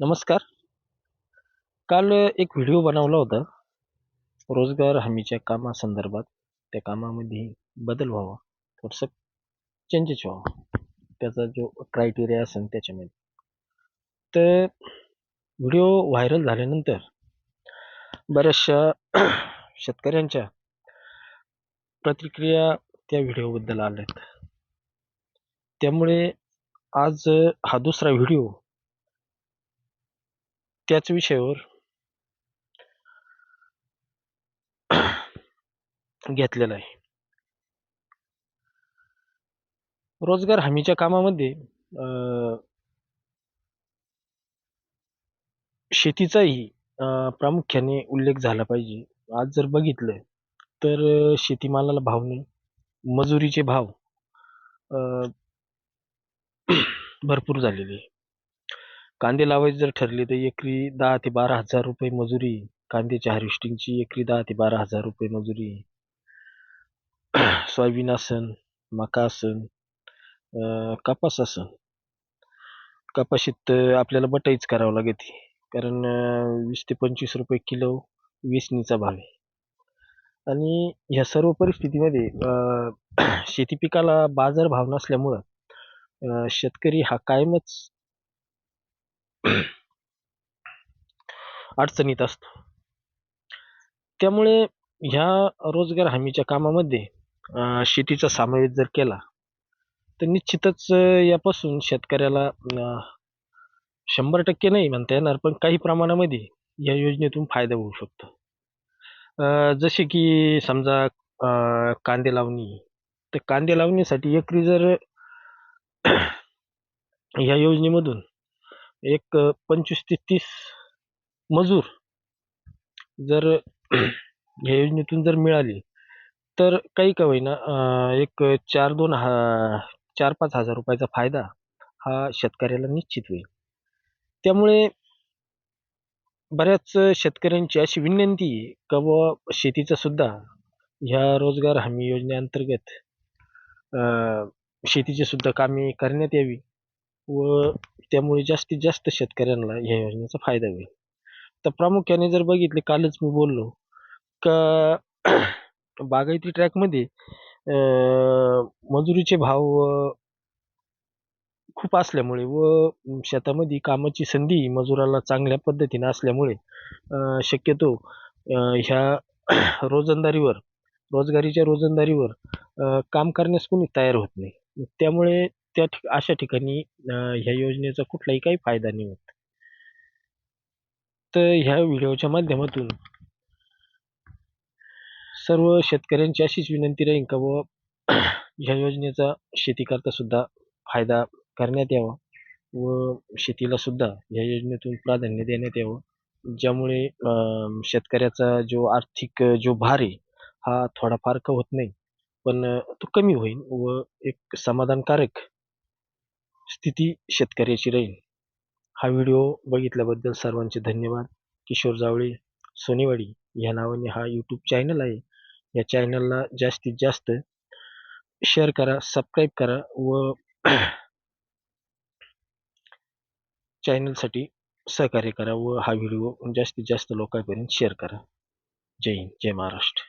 नमस्कार. काल एक व्हिडिओ बनवला होता. रोजगार हमीच्या कामासंदर्भात. त्या कामामध्ये बदल व्हावा थोडंसं चेंजेस व्हावा. त्याचा जो क्रायटेरिया असेल त्याच्यामध्ये. तर व्हिडिओ व्हायरल झाल्यानंतर बऱ्याचशा शेतकऱ्यांच्या प्रतिक्रिया त्या व्हिडिओबद्दल आल्यात. त्यामुळे आज हा दुसरा व्हिडिओ त्याच विषयावर घेतलेला आहे रोजगार हमीच्या कामामध्ये शेतीचाही प्रामुख्याने उल्लेख झाला पाहिजे आज जर बघितलं तर शेतीमालाला भाव नाही मजुरीचे भाव भरपूर झालेले आहे. कांदे लावायचे जर ठरले तर एकरी दहा ते बारा हजार रुपये मजुरी कांद्याच्या हार्वेस्टिंगची एकरी दहा ते बारा हजार रुपये मजुरी. सोयाबीन असन मका असन अं, असन. कपाशीत तर आपल्याला बटाईच करावं लागते कारण वीस ते पंचवीस रुपये किलो वेचणीचा भाव आहे. आणि ह्या सर्व परिस्थितीमध्ये शेती पिकाला बाजारभाव नसल्यामुळं शेतकरी हा कायमच अडचणीत असतो. त्यामुळे ह्या रोजगार हमीच्या कामामध्ये शेतीचा समावेश जर केला तर निश्चितच यापासून शेतकऱ्याला शंभर टक्के नाही म्हणता येणार पण काही प्रमाणामध्ये या योजनेतून फायदा होऊ शकतो. जसे की समजा कांदे लावणी तर कांदे लावणीसाठी एकरी जर या योजनेमधून एक पंचवीस ते तीस मजूर जर ह्या योजनेतून जर मिळाली तर काही का होईना एक चार दोन हा चार पाच हजार रुपयाचा फायदा हा शेतकऱ्याला निश्चित होईल. त्यामुळे बऱ्याच शेतकऱ्यांची अशी विनंती आहे का बुवा शेतीचासुद्धा ह्या रोजगार हमी योजनेअंतर्गत अं, शेतीची सुद्धा कामे करण्यात यावी. व त्यामुळे जास्तीत जास्त शेतकऱ्यांना ह्या योजनेचा फायदा होईल. तर प्रामुख्याने जर बघितले कालच मी बोललो का बागायती ट्रॅकमध्ये मजुरीचे भाव खूप असल्यामुळे व शेतामध्ये कामाची संधी मजुराला चांगल्या पद्धतीने असल्यामुळे शक्यतो ह्या रोजंदारीवर रोजगारीच्या रोजंदारीवर काम करण्यास कोणी तयार होत नाही. त्यामुळे त्या ठिक अशा ठिकाणी ह्या योजनेचा कुठलाही काही फायदा नाही होत. तर ह्या व्हिडिओच्या माध्यमातून सर्व शेतकऱ्यांची अशीच विनंती राहील का बुवा ह्या योजनेचा शेतीकरता सुद्धा फायदा करण्यात यावा व शेतीला सुद्धा या योजनेतून प्राधान्य देण्यात यावं ज्यामुळे अं, शेतकऱ्याचा जो आर्थिक जो भार आहे हा थोडाफार का होत नाही पण तो कमी होईल व एक समाधानकारक स्थिती शेतकऱ्याची राहील. हा व्हिडिओ बघितल्याबद्दल सर्वांचे धन्यवाद. किशोर जावळे सोनेवाडी या नावाने हा यूट्यूब चॅनल आहे. या चॅनलला जास्तीत जास्त शेअर करा सबस्क्राईब करा व चॅनलसाठी सहकार्य करा व हा व्हिडिओ जास्तीत जास्त लोकांपर्यंत शेअर करा. जय हिंद जय महाराष्ट्र.